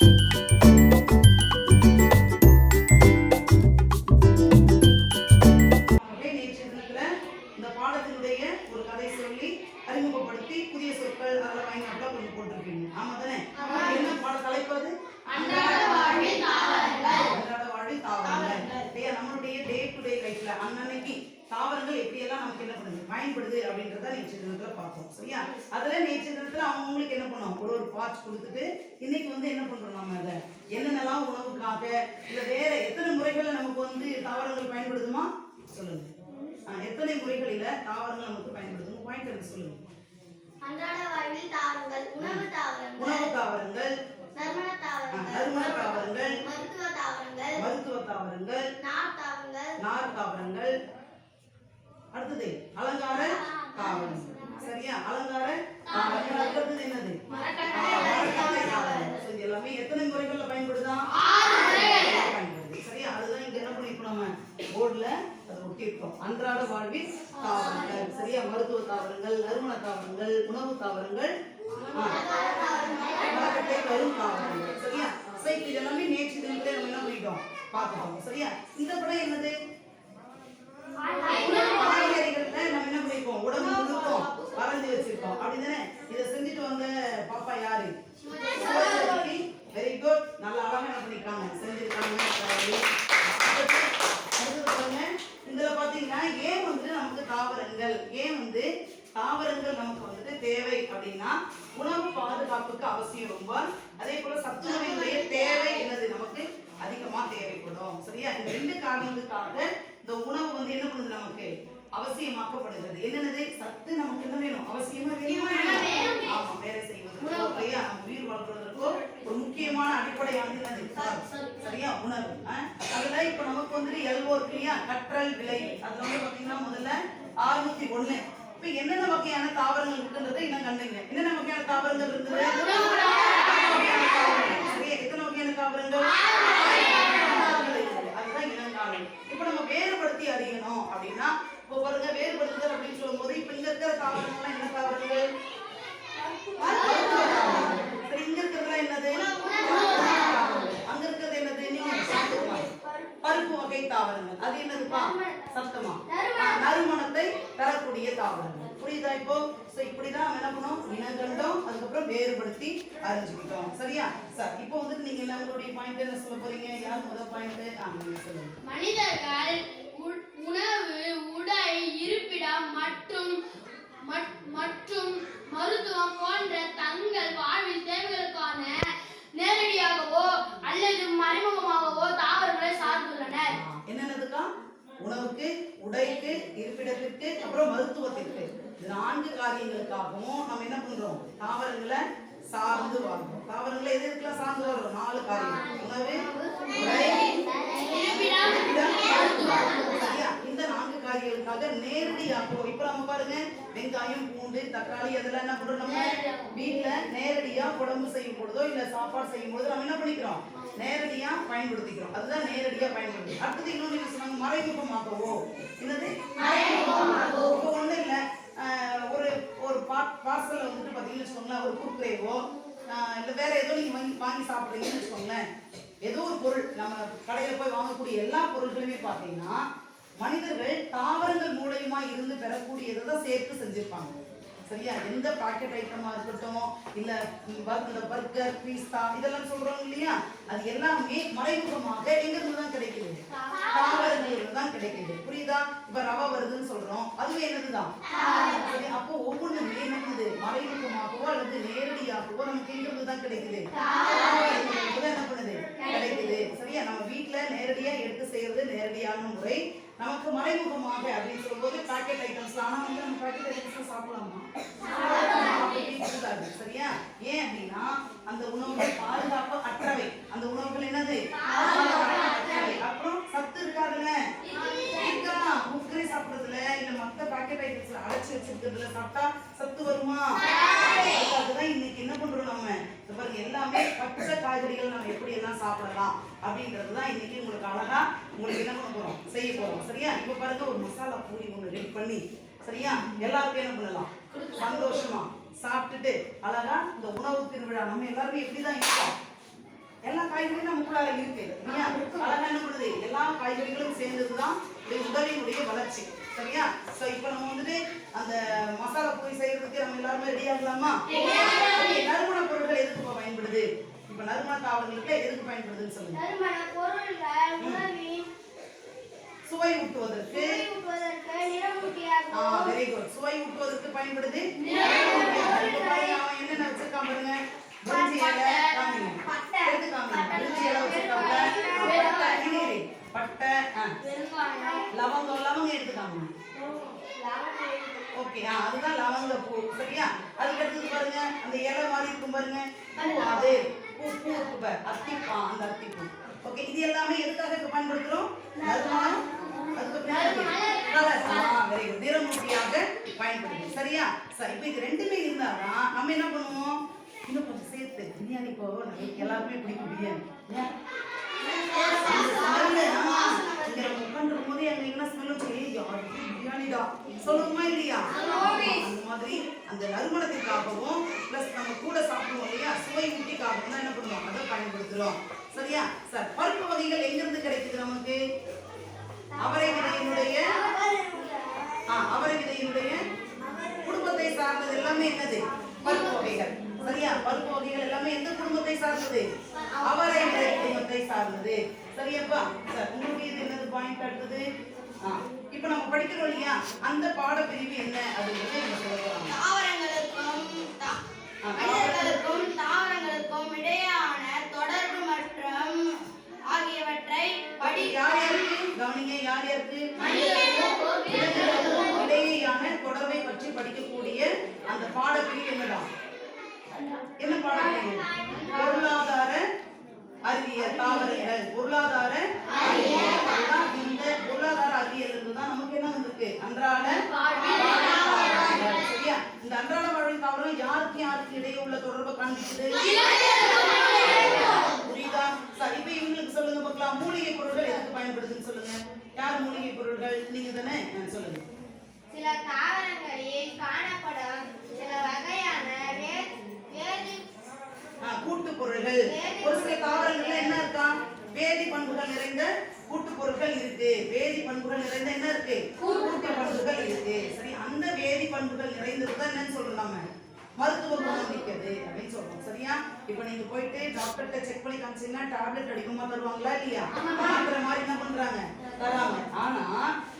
அப்படியே பார்ட்ஸ் கொடுத்துட்டு இன்னைக்கு வந்து என்ன பண்றோம் நம்ம அதை என்னென்னலாம் உணவுக்காக இல்ல வேற எத்தனை முறைகள்ல நமக்கு வந்து தாவரங்கள் பயன்படுதுமா? சொல்லுங்க. எத்தனை முறைகளில தாவரங்கள் நமக்கு பயன்படுதுங்க பாயிண்ட் எனக்கு சொல்லுங்க. அன்றாட வாழ்வில் தாவரங்கள் உணவு தாவரங்கள் உணவு தாவரங்கள் நறுமண ஆ, தாவரங்கள் நறுமண தாவரங்கள் மருத்துவ தாவரங்கள் மருத்துவ தாவரங்கள் நார் தாவரங்கள் நார் தாவரங்கள். அடுத்தது அலங்கார தாவரம். சரியா? அலங்கார தாவரங்கள் அடுத்தது என்னது ஆ, மரக்கட்டை தாவரம் So, இது எல்லாமே எத்தனை முறைகள்ல பயன்படுதா பயன்படுது சரியா அதுதான் இங்க என்ன பண்ணிருக்கோம் நம்ம போர்டுல அதை ஒட்டியிருக்கோம் அன்றாட வாழ்வில் தாவரங்கள் சரியா மருத்துவ தாவரங்கள் நறுமண தாவரங்கள் கரும் தாவரங்கள் சரியா? சரி இது எல்லாமே நேற்று தினத்துல நம்ம என்ன பண்ணிட்டோம்? பார்த்துட்டோம். சரியா? இந்த படம் என்னது? காய்கறிகள்ல நம்ம என்ன பண்ணிருக்கோம்? உடம்பு முழுக்கும். வரைஞ்சி வச்சிருக்கோம். அப்படிதானே? இதை செஞ்சுட்டு வந்த பாப்பா யாரு? வெரி குட் நல்லா அழகா என்ன பண்ணிருக்காங்க? செஞ்சிருக்காங்க. இதுல பாத்தீங்கன்னா ஏன் வந்து நமக்கு தாவரங்கள்? ஏன் வந்து தாவரங்கள் நமக்கு தேவை அப்படின்னா உணவு பாதுகாப்புக்கு அவசியம் ரொம்ப. அதே போல சத்துணவினுடைய தேவை என்னது? நமக்கு அதிகமா தேவைப்படும். சரியா? இந்த ரெண்டு காரணங்களுக்காக இந்த உணவு வந்து என்ன பண்ணுது நமக்கு? அவசியமாக்கப்படுகிறது. என்னென்னது? சத்து நமக்கு என்ன வேணும்? அவசியமா வேணும்? ஆமா வேலை செய்வதற்கோ இல்லையா? நம்ம உயிர் வாழ்வதற்கோ ஒரு முக்கியமான அடிப்படையானது என்னது? சரியா? உணவு? அதுல இப்ப நமக்கு வந்துட்டு எல்ஓ இல்லையா? கற்றல் விலை. அதுல வந்து பாத்தீங்கன்னா முதல்ல அறுநூத்தி ஒண்ணு. இப்ப என்னென்ன வகையான தாவரங்கள் இருக்குன்றதை இன்னும் கண்டுங்க. என்னென்ன வகையான தாவரங்கள் இருக்குது? வகையான தாவரங்கள். எத்தனை வகையான தாவரங்கள்? அதுதான் இனங்காலம் இப்ப நம்ம வேறுபடுத்தி அறியணும் அப்படின்னா இப்போ பாருங்க வேறுபடுத்துதல் அப்படின்னு சொல்லும்போது இப்ப இங்க இருக்கிற தாவரங்கள்லாம் என்ன தாவரங்கள்? சரி, இங்க இருக்கிறதுலாம் என்னது? தாவரங்கள். அங்க இருக்கிறது என்னது? நீங்க பருப்பு வகை தாவரங்கள். அது என்னதுப்பா? சத்தமா? நறுமணத்தை தரக்கூடிய தாவரங்கள். புரியுதா இப்போ? சோ இப்படிதான் என்ன பண்ணோம்? இனங்கண்டோம் அதுக்கப்புறம் வேறுபடுத்தி அறிஞ்சுக்கிட்டோம். சரியா? சார் இப்போ வந்துட்டு நீங்க எல்லாம் உங்களுடைய பாயிண்ட் என்ன சொல்ல போறீங்க? யார் முதல் பாயிண்ட் ஆ நீங்க சொல்லுங்க. மனிதர்கள் உ- உணவு உடை இருப்பிடம் மற்றும் மட்- மற்றும் மருத்துவம் போன்ற தங்கள் வாழ்வில் தேவைகளுக்கான நேரடியாகவோ அல்லது மறைமுகமாகவோ தாவரங்களை சார்ந்துள்ளனர் ஆ, என்னென்னதுக்கா உணவுக்கு உடைக்கு இருப்பிடத்திற்கு அப்புறம் மருத்துவத்திற்கு. நான்கு காரியங்களுக்காகவும் நம்ம என்ன பண்றோம்? தாவரங்களை சார்ந்து வாழ்றோம். தாவரங்களை எது எதுக்கெல்லாம் சார்ந்து வாழ்றோம். நாலு காரியம் உணவு உடை இருப்பிடம் சரியா? இந்த நான்கு காரியங்களுக்காக நேரடியாகவோ இப்ப நம்ம பாருங்க வெங்காயம் பூண்டு தக்காளி அதெல்லாம் என்ன பண்றோம் நம்ம? வீட்ல நேரடியா குழம்பு செய்யும் பொழுதோ இல்ல சாப்பாடு செய்யும் பொழுதோ நம்ம என்ன பண்ணிக்கிறோம்? நேரடியா பயன்படுத்திக்கிறோம். அதுதான் நேரடியா பயன்படுத்தி. அடுத்தது இன்னொன்னு என்ன சொன்னாங்க மறைமுகமாகவோ என்னது? இப்போ ஒண்ணு இல்ல. ஒரு ஒரு பார்சல் வந்துட்டு பாத்தீங்கன்னு வச்சுக்கோங்களேன் ஒரு குர்குரேவோ இல்ல வேற ஏதோ நீங்க வாங்கி வாங்கி சாப்பிடுறீங்கன்னு வச்சுக்கோங்களேன் ஏதோ ஒரு பொருள் நம்ம கடையில போய் வாங்கக்கூடிய எல்லா பொருட்களுமே பார்த்தீங்கன்னா மனிதர்கள் தாவரங்கள் மூலயமா இருந்து பெறக்கூடியதை தான் சேர்த்து செஞ்சிருப்பாங்க. சரியா? எந்த பாக்கெட் ஐட்டமா இருக்கட்டும் இல்ல இந்த பர்கர் பீஸ்தா இதெல்லாம் சொல்றோம் இல்லையா? அது எல்லாமே மறைமுகமாக எங்க இருந்து தான் கிடைக்குது? தாவரங்கள் தான் கிடைக்குது. புரியுதா? இப்ப ரவா வருதுன்னு சொல்றோம். அதுவே என்னதுதான்? அப்போ ஒவ்வொன்றுமே என்னது? மறைமுகமாகவோ அல்லது நேரடியாகவோ நமக்கு எங்க இருந்து தான் கிடைக்குது? என்ன பண்ணுது? கிடைக்குது. சரியா? நம்ம வீட்டுல நேரடியா எடுத்து செய்யறது நேரடியான முறை. நமக்கு மறைமுகமாக அப்படின்னு சொல்லும்போது பாக்கெட் ஐட்டம்ஸ் ஆனால் வந்து நம்ம பாக்கெட் ஐட்டம்ஸ் சாப்பிடலாமா? அப்படி கூடாது சரியா? ஏன் அப்படின்னா அந்த உணவுகள் பாதுகாப்பு அற்றவை. அந்த உணவுகள் என்னது? அப்புறம் சத்து இருக்காதுல்ல? இருக்கா? முக்கரை சாப்பிடுறதுல இல்ல மத்த பாக்கெட் ஐட்டம்ஸ்ல அடைச்சு வச்சிருக்கிறதுல சாப்பிட்டா சத்து வருமா அதுக்காகதான் இன்னைக்கு என்ன பண்றோம் நம்ம இந்த பாருங்க பச்சை காய்கறிகள் நம்ம எப்படி எல்லாம் சாப்பிடலாம் அப்படின்றது தான் இன்னைக்கு உங்களுக்கு அழகா உங்களுக்கு என்ன பண்ண போறோம்? செய்ய போறோம். சரியா? இப்ப பாருங்க ஒரு மசாலா பூரி ஒண்ணு ரெடி பண்ணி சரியா? எல்லாருக்கும் என்ன பண்ணலாம்? சந்தோஷமா சாப்பிட்டுட்டு அழகா இந்த உணவு திருவிழா நம்ம எல்லாருமே எப்படிதான் இருக்கோம்? அழகா இருக்கு. இல்லையா? அழகா என்ன பண்ணுது? எல்லா காய்கறிகளும் சேர்ந்ததுதான் இந்த உடலினுடைய வளர்ச்சி. சரியா? சோ இப்போ நம்ம வந்துட்டு அந்த மசாலா பொடி செய்யறதுக்கு நம்ம எல்லாருமே ரெடி ஆகலாமா? நறுமண பொருட்கள் எதுக்கு பயன்படுது? இப்ப நறுமண தாவரங்களுக்கு எதுக்கு பயன்படுதுன்னு சொல்லுங்க. நறுமண பொருள்கள் உணவின் சுவை ஊட்டுவதற்கு. வெரி குட் சுவை ஊட்டுவதற்கு பயன்படுது. என்னென்ன வச்சிருக்கான் பாருங்க. பிரிஞ்சி இலை காமிங்க பட்டை. எடுத்து காமிங்க பிரிஞ்சி இலை வச்சிருக்காங்க பட்டை இரு, இரு. பட்டை ஆ. பெருங்காயம். லவங்கம் லவங்கம் எடுத்து காமிங்க ஓகே அதுதான் லவங்க பூ சரியா? அதுக்கு அடுத்தது பாருங்க அந்த இலை மாதிரி இருக்கும் பாருங்க. அது. பூ பூ இருக்கு பாரு அத்தி அந்த அத்தி பூ ஓகே இது எல்லாமே எதுக்காக இப்ப பயன்படுத்துறோம்? நறுமணம் அதுக்கப்புறம் வெரி குட் நிறமூட்டியாக பயன்படுது சரியா? சரி இப்போ இது ரெண்டுமே இருந்தாதான் நம்ம என்ன பண்ணுவோம்? இன்னும் கொஞ்சம் சேர்த்து. பிரியாணி இப்போ நமக்கு எல்லாருமே பிடிக்கும் பிரியாணி. ஏன்? அந்த smell, நம்ம உட்கார்ந்திருக்கும் போது அங்க என்ன smell பிரியாணிடா? சொல்லுவோமா இல்லையா? அந்த மாதிரி அந்த நறுமணத்திற்காகவும் plus நம்ம கூட சாப்பிடுவோம் இல்லையா? சுவை ஊட்டிக்காகவும் தான் என்ன பண்ணுவோம்? அதை பயன்படுத்துறோம். சரியா? சார் பருப்பு வகைகள் எங்கிருந்து கிடைக்குது நமக்கு? அவரை விதையினுடைய ஆ, அவரை விதையினுடைய குடும்பத்தை சார்ந்தது எல்லாமே என்னது? பருப்பு வகைகள். சரியா? பருப்பு வகைகள் எல்லாமே எந்த குடும்பத்தை சார்ந்தது? அவரை விதை குடும்பத்தை சார்ந்தது. சரியாப்பா. சார் உங்களுக்கு இது என்னது? இப்போ நம்ம படிக்கிறோம் இல்லையா? அந்த பாடப்பிரிவு என்ன அப்படிங்கிறது நம்ம சொல்ல போறாங்க தாவரங்களுக்கும் தாவரங்களுக்கும் இடையான தொடர்பு மற்றும் ஆகியவற்றை படி யார் யாருக்கு? கவனிங்க யார் யாருக்கு? இடையேயான தொடர்பை பற்றி படிக்கக்கூடிய அந்த பாடப்பிரிவு என்னதான்? என்ன பாடப்பிரிவு? பொருளாதார அறிவியல் தாவரங்கள் பொருளாதார அறிவியல் அதுதான் இந்த பொருளாதார அறிவியல் தான் நமக்கு என்ன வந்திருக்கு அன்றாட தாவரங்கள். சரியா இந்த அன்றாட வாழ்வில் தாவரம் யாருக்கு இடையே உள்ள தொடர்பை காண்பிக்குது. புரியுதா? சரி இப்ப இவங்களுக்கு சொல்லுங்க பார்க்கலாம். மூலிகை பொருட்கள் எதுக்கு பயன்படுதுன்னு சொல்லுங்க. யார் மூலிகை பொருட்கள் நீங்க தானே? சொல்லுங்க. சில தாவரங்களில் காணப்படும் சில வகையான கூட்டு பொருள்கள். ஒரு சில தாவரங்கள்ல என்ன இருக்கா? வேதி பண்புகள் நிறைந்த கூட்டு பொருட்கள் இருக்கு. வேதி பண்புகள் நிறைந்த என்ன இருக்கு? கூட்டு பண்புகள் இருக்கு. சரி அந்த வேதி பண்புகள் நிறைந்தது தான் என்னன்னு நம்ம மருத்துவ குணம் மிக்கது அப்படின்னு சொல்றோம். சரியா? இப்போ நீங்க போயிட்டு டாக்டர்கிட்ட செக் பண்ணி காமிச்சீங்கன்னா டேப்லெட் அடிக்குமா தருவாங்களா இல்லையா? மாத்திரை மாதிரி என்ன பண்றாங்க? தராங்க. ஆனா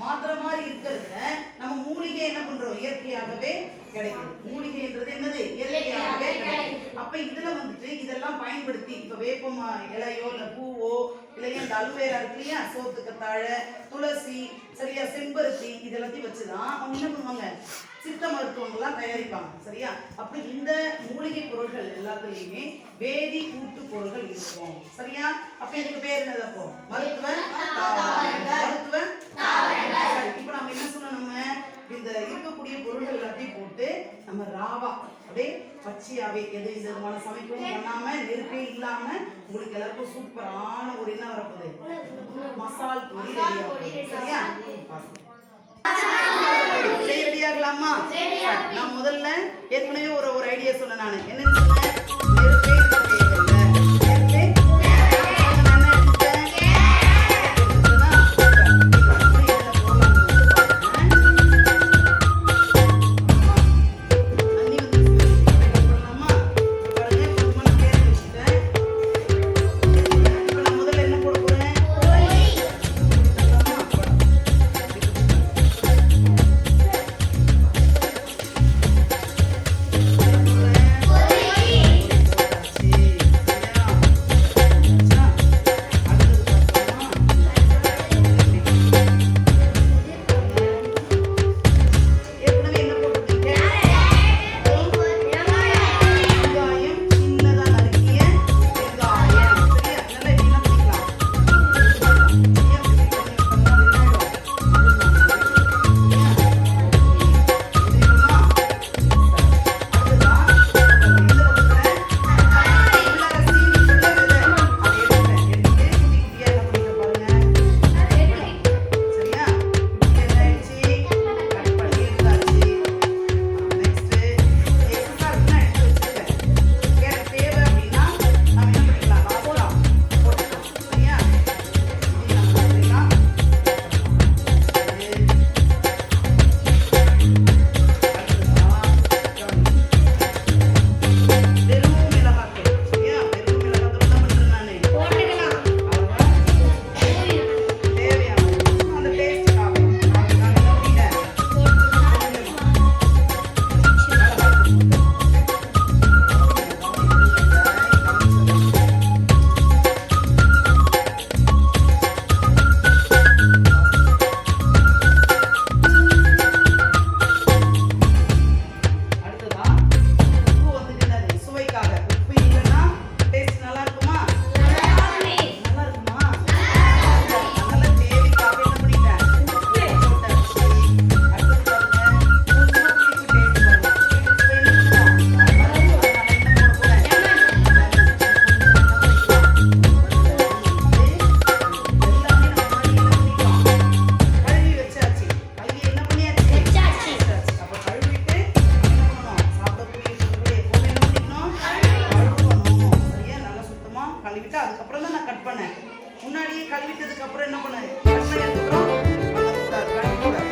மாத்திரை மாதிரி இருக்கிறத நம்ம மூலிகை என்ன பண்றோம்? இயற்கையாகவே கிடைக்கும் மூலிகைன்றது என்னது? இயற்கையாகவே கிடைக்கும் அப்ப இதுல வந்துட்டு இதெல்லாம் பயன்படுத்தி இப்ப வேப்ப மா- இலையோ இல்ல பூவோ இல்லையா இந்த அலுவேரா இருக்கு இல்லையா? சோத்துக்கத்தாழை துளசி சரியா செம்பருத்தி இது எல்லாத்தையும் வச்சுதான் அவங்க என்ன பண்ணுவாங்க? சித்த மருத்துவங்கள்லாம் தயாரிப்பாங்க சரியா? அப்படி இந்த மூலிகை பொருட்கள் எல்லாத்துலயுமே வேதி கூட்டு பொருட்கள் இருக்கும் சரியா? அப்ப இதுக்கு பேர் என்னது அப்போ? மருத்துவ மருத்துவ இப்ப நம்ம என்ன சொன்னோம் நம்ம இந்த இருக்கக்கூடிய பொருட்கள் எல்லாத்தையும் போட்டு நம்ம ராவா அப்படியே பச்சையாவே எது இந்த விதமான சமைக்கவும் பண்ணாம நெருப்பே இல்லாம உங்களுக்கு எல்லாருக்கும் சூப்பரான ஒரு என்ன வரப்போகுது? மசால் பொடி சரியா? செய்ய ரெடி ஆகலாமா நான் முதல்ல ஏற்கனவே ஒரு ஒரு ஐடியா சொன்னேன் நான். என்னன்னு சொன்னேன் அதுக்கப்புறம் தான் நான் கட் பண்ணேன். முன்னாடியே கழுவிட்டதுக்கு அப்புறம் என்ன பண்ணேன்? கட் பண்ணதுக்கப்புறம்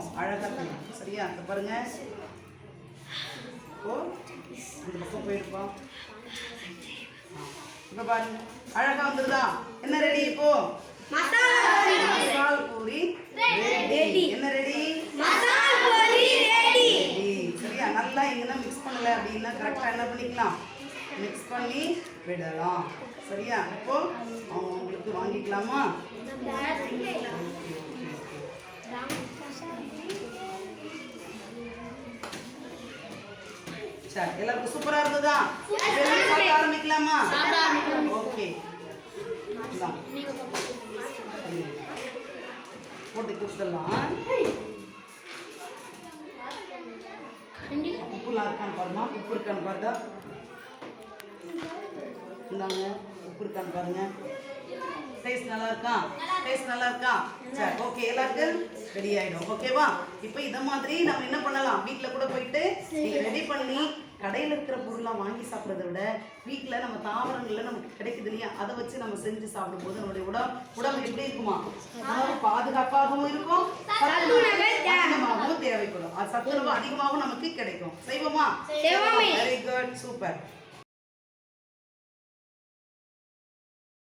இருக்கும் அழகா இருக்கும் சரியா? இப்ப பாருங்க. ஓ அந்த பக்கம் போயிருக்கோம் இப்ப பாருங்க. அழகா வந்துருதா? என்ன ரெடி இப்போ? மசால் பூரி ரெடி என்ன ரெடி ரெடி சரியா? நல்லா எங்கன்னா மிக்ஸ் பண்ணல அப்படின்னா கரெக்டாக என்ன பண்ணிக்கலாம்? மிக்ஸ் பண்ணி விடலாம். சரியா? இப்போ அவங்க உங்களுக்கு வாங்கிக்கலாமா? சரி எல்லாருக்கும் சூப்பரா இருந்ததா? சாப்பிட ஆரம்பிக்கலாமா? ஓகே போட்டு கொடுத்துடலாம் உப்புலாம் இருக்கான்னு பாருமா. உப்பு இருக்கான்னு பாருங்க இந்தாங்க. உப்பு இருக்கான்னு பாருங்க. டேஸ்ட் நல்லா இருக்கா டேஸ்ட் நல்லா இருக்கா சரி ஓகே எல்லாருக்கும் ரெடி ஆயிடும். ஓகேவா இப்போ இத மாதிரி நம்ம என்ன பண்ணலாம்? வீட்ல கூட போயிட்டு நீங்க ரெடி பண்ணி கடையில இருக்கிற பொருள்லாம் வாங்கி சாப்பிட்றத விட வீட்ல நம்ம தாவரங்கள்ல நமக்கு கிடைக்குது இல்லையா? அதை வச்சு நம்ம செஞ்சு சாப்பிடும்போது நம்மளுடைய உடம்பு உடம்பு எப்படி இருக்குமா? உணவு பாதுகாப்பாகவும் இருக்கும். அதிகமாகவும் தேவைப்படும். அது சத்துணவு அதிகமாகவும் நமக்கு கிடைக்கும். செய்வோமே. Very good super